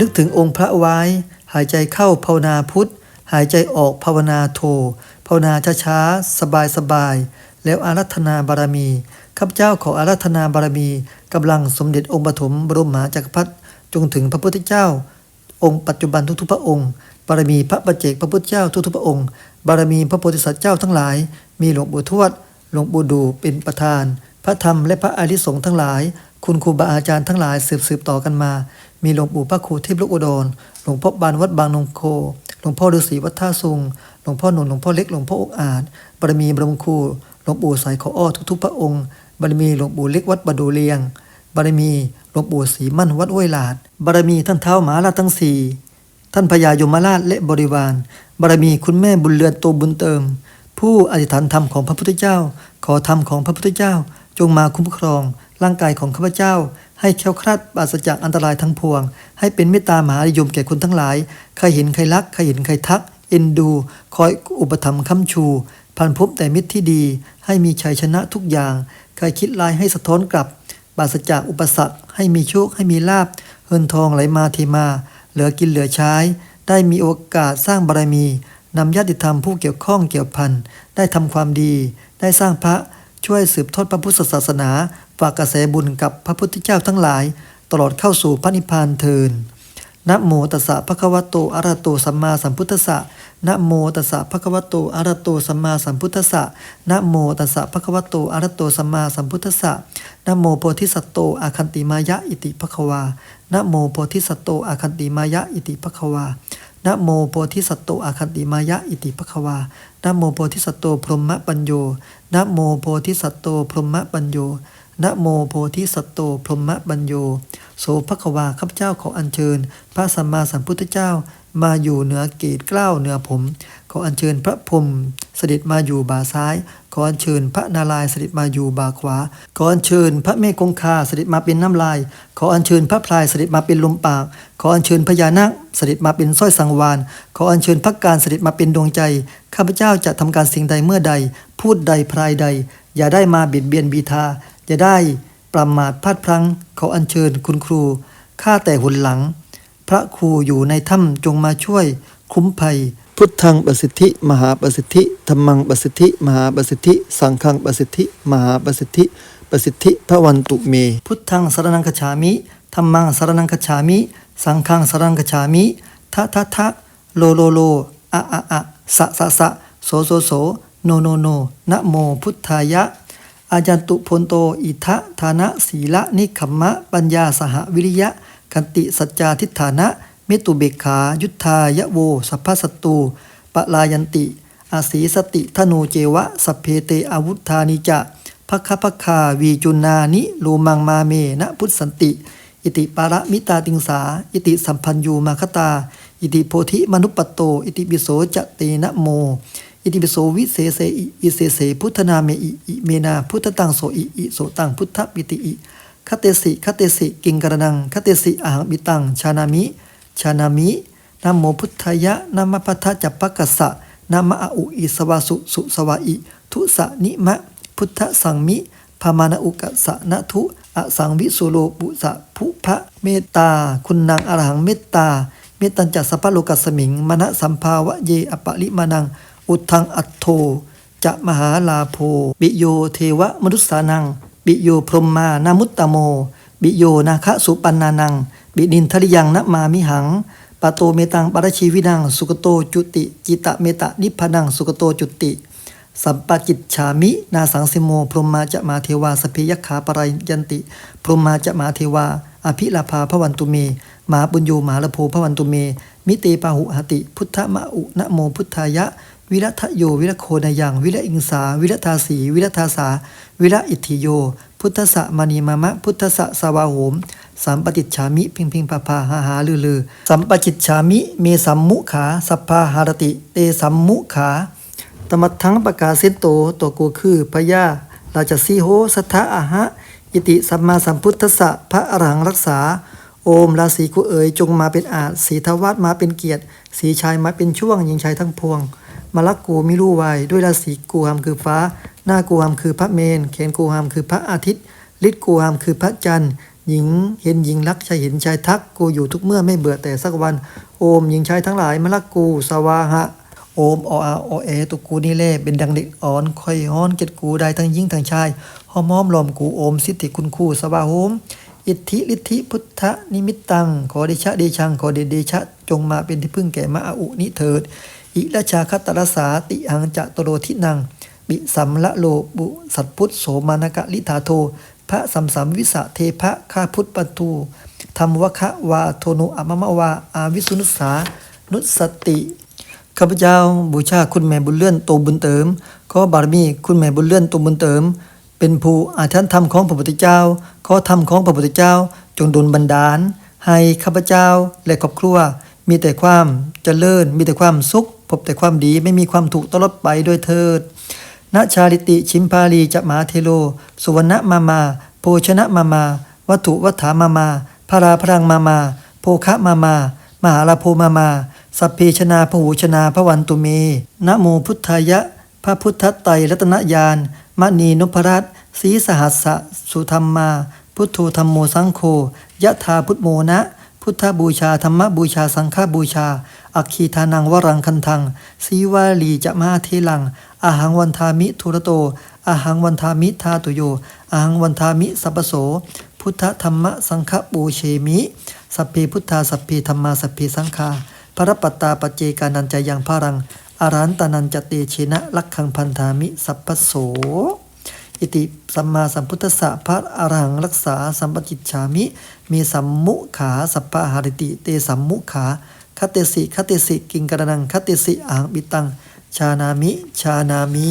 นึกถึงองค์พระไว้ หายใจเข้าภาวนาพุทธ หายใจออกภาวนาโท ภาวนาช้าๆ สบายๆ แล้วอารัธนาบารมี ข้าพเจ้าขออารัธนาบารมีกำลังสมเด็จองค์ปฐมบรมมหาจักรพรรดิจงถึงพระพุทธเจ้า องค์ปัจจุบันทุกๆพระองค์ บารมีพระปัจเจกพระพุทธเจ้าทุกๆพระองค์ บารมีพระโพธิสัตว์เจ้าทั้งหลาย มีหลวงปู่ทวด หลวงปู่ดูเป็นประธาน พระธรรมและพระอริสงฆ์ทั้งหลาย คุณครูบาอาจารย์ทั้งหลายสืบสืบต่อกันมา มีหลวงปู่พระครูเทพลูกอุดร หลวงพ่อบานวัดบางนงโค หลวงพ่อฤาษีวัดท่าซุง หลวงพ่อหนุนหลวงพ่อเล็กหลวงพ่ออกอาจบารมีบรมครู หลวงปู่สายขออ้อทุกๆพระองค์ บารมีหลวงปู่เล็กวัดบดูเลียง บารมีหลวงปู่ศรีมั่นวัดห้วยหลาด บารมีท่านเท้าหมาลาทั้งสี่ท่านพญายมราชและบริวาร บารมีคุณแม่บุญเรือนโตบุญเติม ผู้อธิษฐานธรรมของพระพุทธเจ้า ขอธรรมของพระพุทธเจ้า จงมาคุ้มครอง ร่างกายของข้าพเจ้า ให้แค้วคลาดปราศจากอันตรายทั้งปวง ให้เป็นเมตตามหานิยมแก่คนทั้งหลาย ใครเห็นใครรัก ใครเห็นใครทัก เอ็นดู คอยอุปถัมภ์ค้ำชู พันพบแต่มิตรที่ดี ให้มีชัยชนะทุกอย่าง ใครคิดร้ายให้สะท้อนกลับ ปราศจากอุปสรรค ให้มีโชค ให้มีลาบเงินทองไหลมาเทมา เหลือกินเหลือใช้ ได้มีโอกาสสร้างบารมีนำญาติธรรมผู้เกี่ยวข้องเกี่ยวพัน ได้ทำความดี ได้สร้างพระ ช่วยสืบทอดพระพุทธศาสนา ฝากกระแสบุญกับพระพุทธเจ้าทั้งหลาย ตลอดเข้าสู่พระนิพพานเทินนะโมตัสสะภะคะวะโตอะระโตสัมมาสัมพุทธัสสะนะโมตัสสะภะคะวะโตอะระโตสัมมาสัมพุทธัสสะนะโมตัสสะภะคะวะโตอะระโตสัมมาสัมพุทธัสสะนะโมโพธิสัตโตอาคันติมายะอิติภะคะวานะโมโพธิสัตโตอาคันติมายะอิติภะคะวา นะโมโพธิสัตโตอาคันติมายะอิติภะควานะโมโพธิสัตโตพรหมปัญโยนะโมโพธิสัตโตพรหมปัญโยนะโมโพธิสัตโตพรหมปัญโย โสภควาข้าพเจ้าขออัญเชิญ พระสัมมาสัมพุทธเจ้ามาอยู่เหนือเกศเกล้าวเหนือผม ขออัญเชิญพระพรหม เสด็จมาอยู่บ่าซ้ายขออัญเชิญพระนารายณ์เสด็จมาอยู่บ่าขวาขออัญเชิญพระเมฆคงคาเสด็จมาเป็นน้ำลาย ขออัญเชิญพระพลายเสด็จมาเป็นลมปาก ขออัญเชิญพญานาคเสด็จมาเป็นสร้อยสังวาน ขออัญเชิญพระการเสด็จมาเป็นดวงใจ ข้าพเจ้าจะทำการสิ่งใดเมื่อใด พูดใดพรายใด อย่าได้มาเบียดเบียนบีทาอย่าได้ประมาทพลาดพลั้ง ขออัญเชิญคุณครูข้าแต่หุนหลัง พระครูอยู่ในถ้ำจงมาช่วย คุ้มภัย พุทธังประสิทธิ มหาประสิทธิธรรมังประสิทธิ มหาประสิทธิ สังฆังประสิทธิ มหาประสิทธิ ประสิทธิพระวันตุเม พุทธังสรนังคฉามิธรรมังสรนังคฉามิ สังฆังสรนังคฉามิทะทะทะโลโลโลอะอะอะสะสะสะโสโสโสโนโนโนนะโมพุทธายะ อาจันตุพลโตอิทะฐานะศีละนิขมมะ ปัญญาสหวิริยะ คันติสัจจาทิฏฐานะ เมตุเบกขา ยุทธายะโว สัพพสัตตูปะลายันติ อาศีสติธนูเจวะ สัพเพเตอาวุธานิจะพักคพักคาวีจุนานิโลมังมาเมนะพุทธสันติ อิติปาระมิตาติงสา อิติสัมพันยูมาคตา อิติโพธิมนุปปโต อิติปิโสจเตนะโม อิติปิโสวิเศษอิอิเศเสพุทธนาเมอิอิเมนาพุทธตังโสอิอิโสตังพุทธปิติอิคเตสิคเตสิกิงกระนังคเตสิอาหังบิตังชานามิ ชานามินโมพุทธยะนะมพัทธจัปปะกัสสะนะมะอะอุอิสวาสุสุสวาอิ ทุสะนิมะ พุทธสังมิพามานะอุกัสสะนะทุอสังวิสุโลปุสะภุพระเมตตา คุณนางอรหังเมตตา เมตตัญจัสสะพะโลกัสมิง มณะสัมภาวะเยอปะลิมานัง อุทังอัตโท จะมหาลาโภบิโยเทวะมนุษสานัง บิโยพรหมานามุตตโม บิโยนาคะสุปันนานัง บินินทริยังนะมามิหังปะโตเมตังปรชีวินังสุกโตจุติ จิตะเมตะนิพพานังสุกโตจุติ สัมปจิตฉามิ นาสังสิโม พรหมาจะมาเทวาสเพยัคขาปรายยันติ พรหมาจะมาเทวา อภิลาภาพระวันตุเมมาปุญโยมหาลโพพระวันตุเม มิเตปาหุหติ พุทธมะอุนะโมพุทธายะ วิรัตโยวิรโคนายังวิรอิงสา วิรทาสีวิรทาสา วิรอิทธิโย พุทธะมณีมามะ พุทธะสวาโหม สัมปติจฉามิพิงพิงปาพาหาหาลือลือสัมปจิตฉามิเมสัมมุขาสัพพาหารติ เตสัมมุขาตมัดทั้งประกาศเสนโตตัวกูคือพญาราชสีโหสัทธะอะหะอิติสัมมาสัมพุทธสสะพระอรหังรักษา โอมราศีกุเอ๋ยจงมาเป็นอาจสีทวัตมาเป็นเกียรติ สีชายมาเป็นช่วงหญิงชายทั้งพวงมาลักกูมิรู้ไวด้วยราศีกูหามคือฟ้า หน้ากูหามคือพระเมนเขนกูหามคือพระอาทิตย์ฤทธิ์กูหามคือพระจันทร์ หญิงเห็นหญิงรักชายเห็นชายทักกูอยู่ทุกเมื่อไม่เบื่อแต่สักวัน โอมหญิงชายทั้งหลายมารักกูสวาหะโอมออาโอเอตุกูนี่แล่เป็นดังเด็กอ่อนค่อยฮ้อนเก็ดกูได้ทั้งหญิงทั้งชายหอมหอมลอมกูโอมสิทธิคุณคู่สวาโหมอิทธิฤทธิพุทธนิมิตตัง ขอเดชะเดชัง ขอเดเดชะ จงมาเป็นที่พึ่งแก่มะอาอุนิเถิด อิราชาคัตตรสาติหังจะตโรทินัง บิสัมละโลบุสัตพุทธโสมานกะลิธาโท พระสัมสัมวิสะเทพะข้าพุทธปันตูธรรมวคะวาโทนุอมมะวาอาวิสุนุสานุสติข้าพเจ้าบูชาคุณแม่บุญเลื่อนโตบุญเติมขอบารมีคุณแม่บุญเลื่อนโตบุญเติม เป็นผู้อาถรรพ์ธรรมของพระพุทธเจ้าขอธรรมของพระพุทธเจ้า จงดลบันดาล ให้ข้าพเจ้าและครอบครัว มีแต่ความเจริญ มีแต่ความสุข พบแต่ความดีไม่มีความถูกตลอดไปด้วยเถิด ณชาลิติชิมพาลีจะมาเทโล สุวรรณมามา โภชนะมามา วัตถุวัฏฐามามาพาราพรังมามา โภคะมามา มหาลาโพมามา สัพเพชนาพหูชนาพวันตุเมนโมพุทธายะ พระพุทธไตรรัตนญาณมณีนพรัตน์ศรีสหัสสะสุธรรมา พุทโธธรรมโมสังโฆยะธาพุทโมนะ พุทธบูชาธรรมบูชาสังฆบูชา อัคคีทานังวรังคันทังสีวาลีจะมาเทลังอาหังวันทามิทุระโตอาหังวันทามิทาตุโยอาหังวันทามิสัพโส พุทธธรรมสังฆบูเชมิ สัพเพพุทธาสัพเพธรรมาสัพเพสังฆาพระปัตตาปเจกานันจะยังพารังอารันตานันจเตเชนะลักขังพันธามิสัพพโส อิติสัมมาสัมพุทธสะพระอรหังรักษาสัมปจิตฉามิ มีสัมมุขาสัพพะหาริติ เตสัมมุขา คเตสิคเตสิกิงกระนังคเตสิอ่างบิตัง ชานามิ ชานามิ